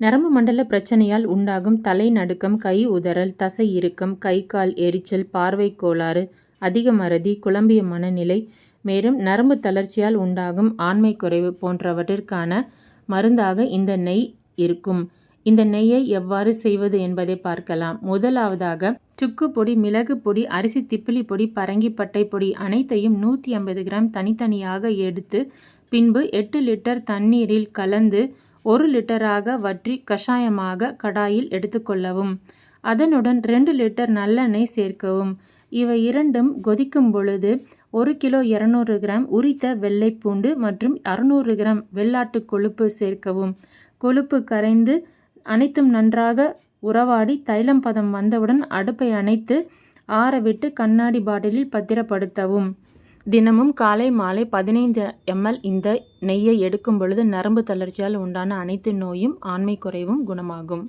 நரம்பு மண்டல பிரச்சனையால் உண்டாகும் தலை நடுக்கம் கை உதறல் தசை இறுக்கம் கை கால் எரிச்சல் பார்வை கோளாறு அதிக மறதி குழம்பிய மனநிலை மேலும் நரம்பு தளர்ச்சியால் உண்டாகும் ஆண்மை குறைவு போன்றவற்றிற்கான மருந்தாக இந்த நெய் இருக்கும். இந்த நெய்யை எவ்வாறு செய்வது என்பதை பார்க்கலாம். முதலாவதாக சுக்கு பொடி மிளகு பொடி அரிசி திப்பிலி பொடி பரங்கிப்பட்டை பொடி அனைத்தையும் நூற்றி ஐம்பது கிராம் தனித்தனியாக எடுத்து பின்பு எட்டு லிட்டர் தண்ணீரில் கலந்து ஒரு லிட்டராக வற்றி கஷாயமாக கடாயில் எடுத்துக்கொள்ளவும். அதனுடன் ரெண்டு லிட்டர் நல்லெண்ணெய் சேர்க்கவும். இவை இரண்டும் கொதிக்கும் பொழுது ஒரு கிலோ இரநூறு கிராம் உரித்த வெள்ளைப்பூண்டு மற்றும் அறுநூறு கிராம் வெள்ளாட்டு கொழுப்பு சேர்க்கவும். கொழுப்பு கரைந்து அனைத்தும் நன்றாக உறவாடி தைலம் பதம் வந்தவுடன் அடுப்பை அணைத்து ஆறவிட்டு கண்ணாடி பாட்டிலில் பத்திரப்படுத்தவும். தினமும் காலை மாலை பதினைந்து எம்எல் இந்த நெய்யை எடுக்கும் பொழுது நரம்பு தளர்ச்சியால் உண்டான அனைத்து நோயும் ஆண்மை குறைவும் குணமாகும்.